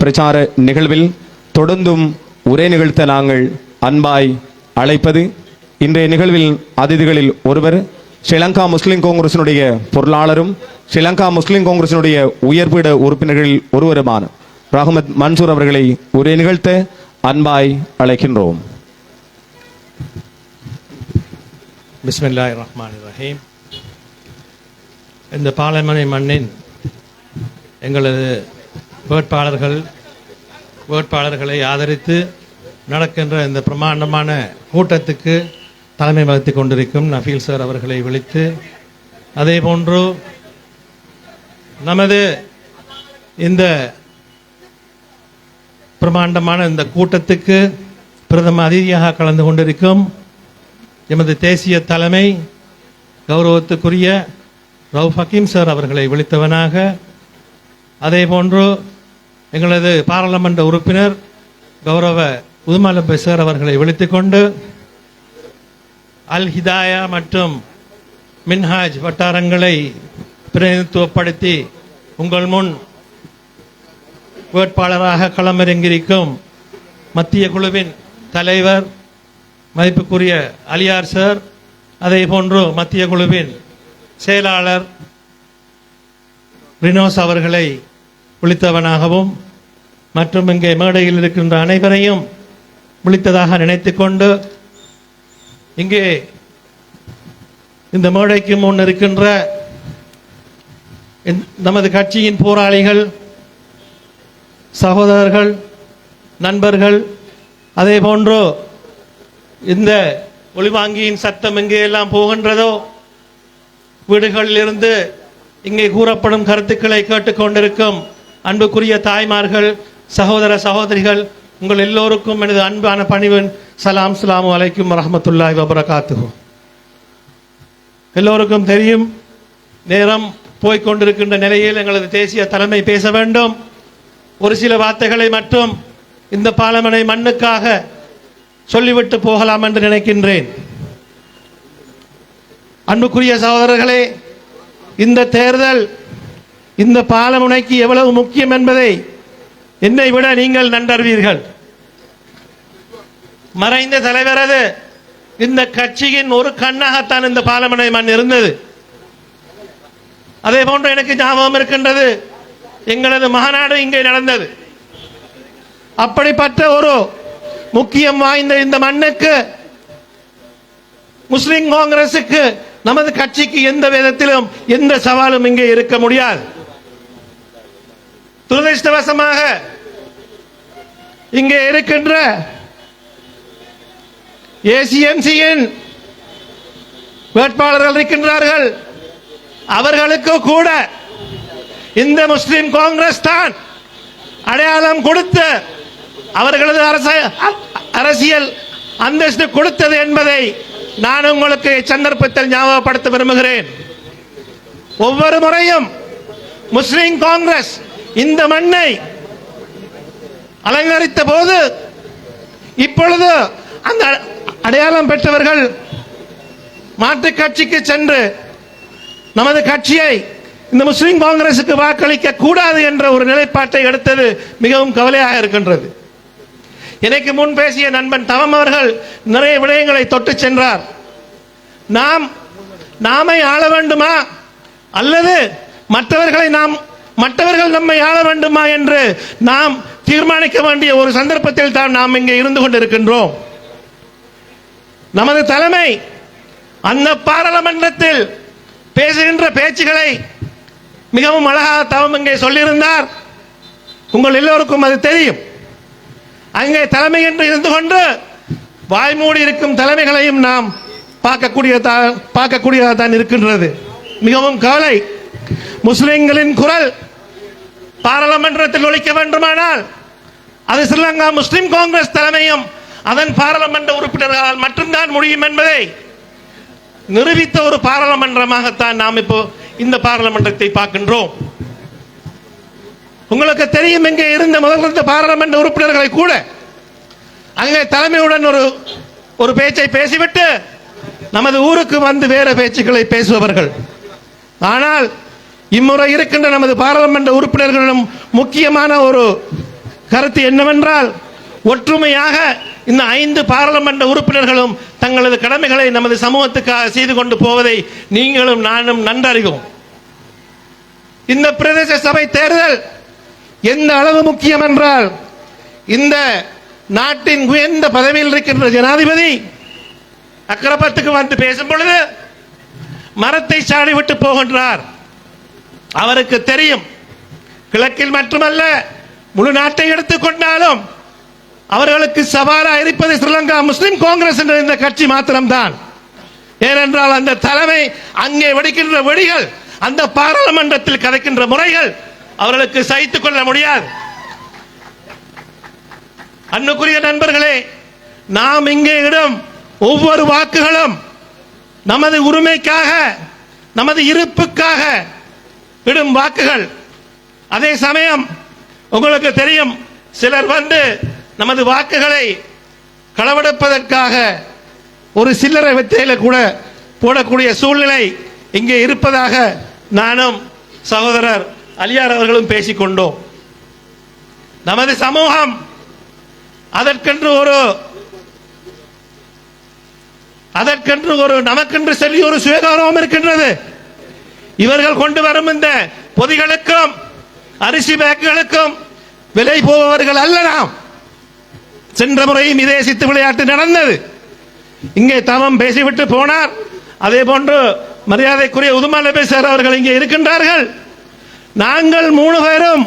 பிரச்சார நிகழ்வில் தொடர்ந்தும் உரை நிகழ்த்த நாங்கள் அன்பாய் அழைப்பது. இன்றைய நிகழ்வில் அதிதிகளில் ஒருவர் ஸ்ரீலங்கா முஸ்லிம் காங்கிரசினுடைய பொருளாளரும் ஸ்ரீலங்கா முஸ்லிம் காங்கிரசினுடைய உயர்பீட உறுப்பினர்களில் ஒருவருமான ரஹமத் மன்சூர் அவர்களை உரை நிகழ்த்த அன்பாய் அழைக்கின்றோம். பிஸ்மில்லாஹ் ரஹ்மான் ரஹீம் இந்த பாலமனை மண்ணின் எங்களது வேட்பாளர்கள் வேட்பாளர்களை ஆதரித்து நடக்கின்ற இந்த பிரமாண்டமான கூட்டத்துக்கு தலைமை வகித்து கொண்டிருக்கும் நஃபீல் சார் அவர்களை விழித்து அதே போன்று நமது இந்த பிரமாண்டமான இந்த கூட்டத்துக்கு பிரதம அதிதியாக கலந்து கொண்டிருக்கும் எமது தேசிய தலைமை கௌரவத்துக்குரிய ரவுஃப் ஹக்கீம் சார் அவர்களை விழித்தவனாக அதே போன்று எங்களது பாராளுமன்ற உறுப்பினர் கௌரவ உதுமலப்பை சார் அவர்களை விழித்துக் கொண்டு அல் ஹிதாயா மற்றும் மின்ஹாஜ் வட்டாரங்களை பிரதிநிதித்துவப்படுத்தி உங்கள் முன் வேட்பாளராக களமிறங்கியிருக்கும் மத்திய குழுவின் தலைவர் மதிப்புக்குரிய அலியார் சார் அதே போன்று மத்திய குழுவின் செயலாளர் ரினோஸ் அவர்களை ஒழித்தவனாகவும் மற்றும் இங்கே மேடையில் இருக்கின்ற அனைவரையும் விழித்ததாக நினைத்துக்கொண்டு இங்கே இந்த மேடைக்கு முன் இருக்கின்ற நமது கட்சியின் போராளிகள் சகோதரர்கள் நண்பர்கள் அதே போன்று இந்த ஒளிவாங்கியின் சத்தம் எங்கேயெல்லாம் போகின்றதோ வீடுகளிலிருந்து இங்கே கூறப்படும் கருத்துக்களை கேட்டுக்கொண்டிருக்கும் அன்புக்குரிய தாய்மார்கள் சகோதர சகோதரிகள் உங்கள் எல்லோருக்கும் எனது அன்பான பணிவன் சலாம் சலாமு அலைக்கும் ரஹமத்துல்லாய் வபரகாத்துகும் எல்லோருக்கும் தெரியும் நேரம் போய்கொண்டிருக்கின்ற நிலையில் எங்களது தேசிய தலைமை பேச வேண்டும். ஒரு சில வார்த்தைகளை மட்டும் இந்த பாலமனை மண்ணுக்காக சொல்லிவிட்டு போகலாம் என்று நினைக்கின்றேன். அன்புக்குரிய சகோதரர்களே இந்த தேர்தல் இந்த பாலமுனைக்கு எவ்வளவு முக்கியம் என்பதை என்னை விட நீங்கள் நன்றறிவீர்கள் மறைந்த தலைவரது இந்த கட்சியின் ஒரு கண்ணாகத்தான் இந்த பாலமனை மண் இருந்தது. அதே போன்று எனக்கு ஞாபகம் இருக்கின்றது. எங்களது மாநாடு இங்கே நடந்தது. அப்படிப்பட்ட ஒரு முக்கியம் வாய்ந்த இந்த மண்ணுக்கு முஸ்லிம் காங்கிரசுக்கு நமது கட்சிக்கு எந்த விதத்திலும் எந்த சவாலும் இங்கே இருக்க முடியாது. துரதிருஷ்டவசமாக இங்கே இருக்கின்ற ஏசிஎம்சியின் வேட்பாளர்கள் இருக்கின்றார்கள். அவர்களுக்கு கூட இந்த முஸ்லிம் காங்கிரஸ் தான் அடையாளம் கொடுத்து அவர்களது அரச அரசியல் அந்தஸ்து கொடுத்தது என்பதை நான் உங்களுக்கு சந்தர்ப்பத்தில் ஞாபகப்படுத்த விரும்புகிறேன். ஒவ்வொரு முறையும் முஸ்லிம் காங்கிரஸ் இந்த மண்ணை அலங்கரித்த போது இப்பொழுது அந்த அடையாளம் பெற்றவர்கள் மாற்றுக் கட்சிக்கு சென்று நமது கட்சியை இந்த முஸ்லிம் காங்கிரசுக்கு வாக்களிக்க கூடாது என்ற ஒரு நிலைப்பாட்டை எடுத்தது மிகவும் கவலையாக இருக்கின்றது. எனக்கு முன் பேசிய நண்பன் தவம் அவர்கள் நிறைய விடயங்களை தொட்டு சென்றார். நாம் நாமை ஆள வேண்டுமா? அல்லது மற்றவர்களை நாம் மற்றவர்கள் நம்மை ஆள வேண்டுமா என்று நாம் தீர்மானிக்க வேண்டிய ஒரு சந்தர்ப்பத்தில் தான் நாம் இங்கே இருந்து கொண்டிருக்கின்றோம். நமது தலைமை அந்த பாராளுமன்றத்தில் பேசுகின்ற பேச்சுகளை மிகவும் அழகாக தவம் இங்கே சொல்லியிருந்தார். உங்கள் எல்லோருக்கும் அது தெரியும். அங்கே தலைமை என்று இருந்து கொண்டு வாய்மூடி இருக்கும் தலைமைகளையும் நாம் பார்க்கக்கூடியதா பார்க்கக்கூடியதாக தான் இருக்கின்றது. மிகவும் கவலை. முஸ்லிம்களின் குரல் பாராளுமன்றத்தில் ஒழிக்க வேண்டுமானால் அது ஸ்ரீலங்கா முஸ்லிம் காங்கிரஸ் தலைமையும் அதன் பாராளுமன்ற உறுப்பினர்களால் மட்டும்தான் முடியும் என்பதை நிரூபித்த ஒரு பாராளுமன்றமாகத்தான் நாம் இப்போ இந்த பாராளுமன்றத்தை பார்க்கின்றோம். உங்களுக்கு தெரியும் இங்கே இருந்த முதல்வந்த பாராளுமன்ற உறுப்பினர்களை கூட அங்கே தலைமையுடன் ஒரு ஒரு பேச்சை பேசிவிட்டு நமது ஊருக்கு வந்து வேற பேச்சுக்களை பேசுபவர்கள். ஆனால் இம்முறை இருக்கின்ற நமது பாராளுமன்ற உறுப்பினர்களிடம் முக்கியமான ஒரு கருத்து என்னவென்றால் ஒற்றுமையாக இந்த ஐந்து பாராளுமன்ற உறுப்பினர்களும் தங்களது கடமைகளை நமது சமூகத்துக்காக செய்து கொண்டு போவதை நீங்களும் நானும் நன்றறிவோம் இந்த பிரதேச சபை தேர்தல் எந்த அளவு முக்கியம் என்றால் இந்த நாட்டின் உயர்ந்த பதவியில் இருக்கின்ற ஜனாதிபதி அக்கரப்பத்துக்கு வந்து பேசும் பொழுது மரத்தை சாடி விட்டு போகின்றார். அவருக்கு தெரியும். கிழக்கில் மட்டுமல்ல முழு நாட்டை எடுத்துக்கொண்டாலும் அவர்களுக்கு சவாலாக இருப்பது ஸ்ரீலங்கா முஸ்லிம் காங்கிரஸ் என்ற இந்த கட்சி மாத்திரம்தான். ஏனென்றால் அந்த தலைமை அங்கே வெடிக்கின்ற வெடிகள் அந்த பாராளுமன்றத்தில் கதைக்கின்ற முறைகள் அவர்களுக்கு சகித்துக் கொள்ள முடியாது. அன்புக்குரிய நண்பர்களே நாம் இங்கே இடம் ஒவ்வொரு வாக்குகளும் நமது உரிமைக்காக நமது இருப்புக்காக இடும் வாக்குகள். அதே சமயம் உங்களுக்கு தெரியும் சிலர் வந்து நமது வாக்குகளை களவெடுப்பதற்காக ஒரு சில்லறை வித்தையில கூட போடக்கூடிய சூழ்நிலை இங்கே இருப்பதாக நானும் சகோதரர் அலியார் அவர்களும் பேசிக்கொண்டோம். நமது சமூகம் அதற்கென்று ஒரு அதற்கென்று ஒரு நமக்கென்று சொல்லி ஒரு சுயகௌரவம் இருக்கின்றது. இவர்கள் கொண்டு வரும் இந்த பொதிகளுக்கும் அரிசி பேக்குகளுக்கும் விலை போபவர்கள் அல்ல நாம். சென்ற முறையும் இதே சித்து விளையாட்டு நடந்தது. இங்கே தமம் பேசிவிட்டு போனார். அதே போன்று மரியாதைக்குரிய உதுமலை பேசர் அவர்கள் இங்கே இருக்கின்றார்கள். நாங்கள் மூணு பேரும்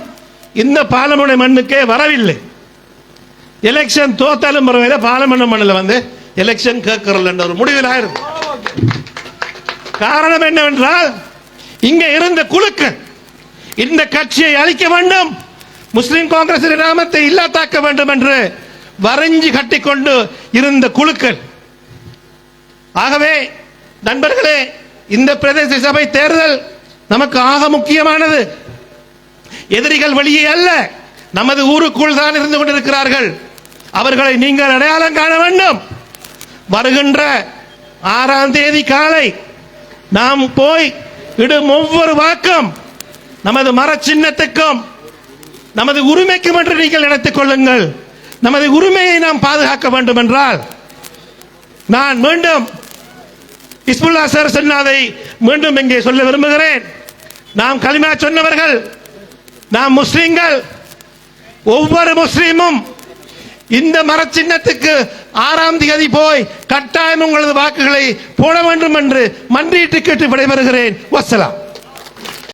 இந்த பாலமுனை மண்ணுக்கே வரவில்லை. எலெக்ஷன் தோத்தாலும் பரவாயில்ல பாலமுனை மண்ணில் வந்து எலெக்ஷன் கேட்கறல் என்ற ஒரு முடிவில் ஆயிரும் காரணம் என்னவென்றால் இங்கே இருந்த குழுக்கள் இந்த கட்சியை அழிக்க வேண்டும். முஸ்லிம் காங்கிரஸ் நாமத்தை இல்லாதாக்க வேண்டும் என்று வரைஞ்சு கட்டிக்கொண்டு இருந்த குழுக்கள். ஆகவே நண்பர்களே இந்த பிரதேச சபை தேர்தல் நமக்கு ஆக முக்கியமானது. எதிரிகள் வெளியே அல்ல நமது ஊருக்குள் தான் இருந்து கொண்டிருக்கிறார்கள். அவர்களை நீங்கள் அடையாளம் காண வேண்டும். வருகின்ற ஆறாம் தேதி காலை நாம் போய் இடும் ஒவ்வொரு வாக்கும் நமது மர சின்னத்துக்கும் நமது உரிமைக்கும் என்று நீங்கள் நினைத்துக் கொள்ளுங்கள். நமது உரிமையை நாம் பாதுகாக்க வேண்டும் என்றால் நான் மீண்டும் இஸ்புல்லா சார் சொன்னதை மீண்டும் இங்கே சொல்ல விரும்புகிறேன். நாம் களிமா சொன்னவர்கள் நாம் முஸ்லிம்கள் ஒவ்வொரு முஸ்லீமும் இந்த மர சின்னத்துக்கு ஆறாம் தேதி போய் கட்டாயம் உங்களது வாக்குகளை போட வேண்டும் என்று மன்றிட்டு கேட்டு விடைபெறுகிறேன். வசலாம்